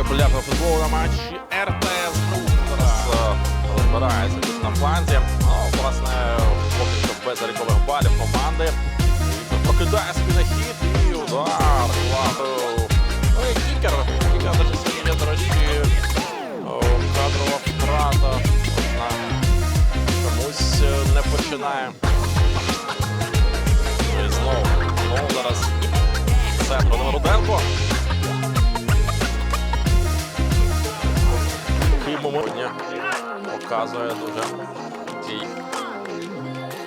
Ліга полярного футболу на матчі РТС. Зараз розбирається тут на фланзі. Ну, власне, поки що без залікових балів команди. І Прокидає собі на хід і удар. Ну і кікер. Кікер за часів є, до речі, кадрова втрата. Чомусь е, не починає. Ну І знову, знову зараз центр Руденко. Показує дуже такий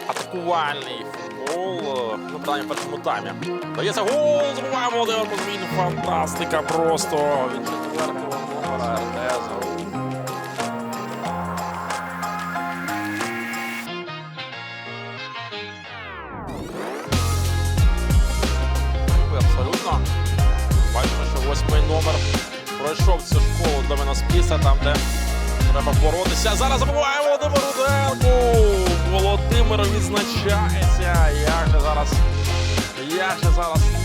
атакувальний футбол. Ну, питання в першому таймі. Дається гол, забуваємо Володимир Кузьмін. Фантастика просто від четвертого номера РТС. Номер пройшов цю школу до Веноспіса, там, де треба боротися. Зараз забуває Володимир Руденко. Володимир відзначається. Як же зараз? Як же зараз?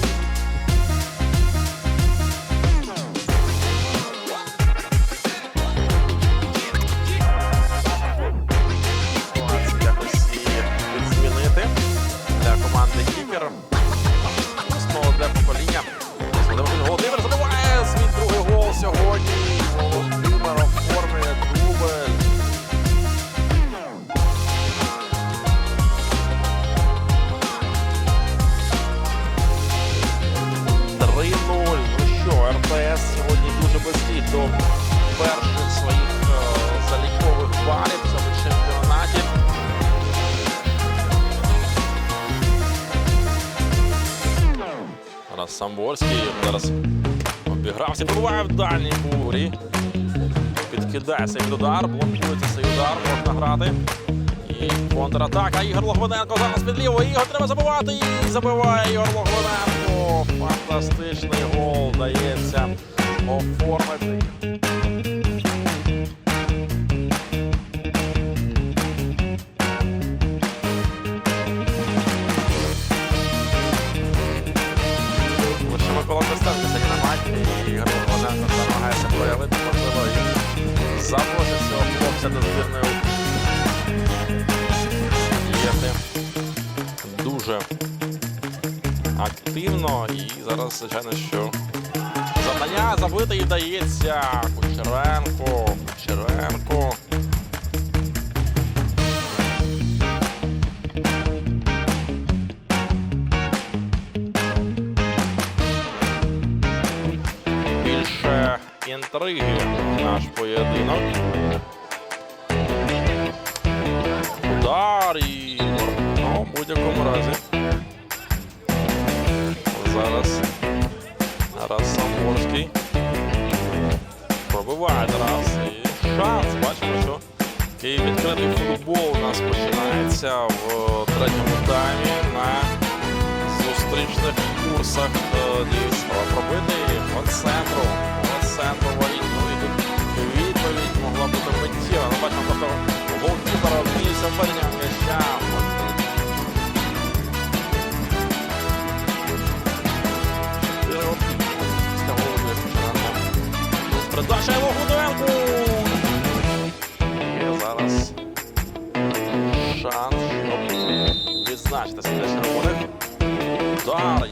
Самборський зараз обігрався, пробуває в дальній бурі. Підкидає цей удар, блокується цей удар, можна грати. І контратака. Ігор Логвиненко зараз під ліво. Ігор треба забивати. І забиває Ігор Логвиненко. Фантастичний гол дається оформити. До збірної діяти дуже активно. І зараз, звичайно, що завдання забити і вдається Кучеренко. Кучеренко. Більше інтриги наш поєдинок. Будь-якому разі. Зараз. Зараз Самборський. Пробиває раз. І шанс. Бачимо, що такий відкритий футбол у нас починається в третьому таймі на зустрічних курсах е, дійсно пробити по центру. По центру воріт. Ну відповідь могла бути миттєва. Бачимо, просто голкіпера вміється введення м'яча. Його Гуденку. Є зараз шанс, відзначитися червоних. Удар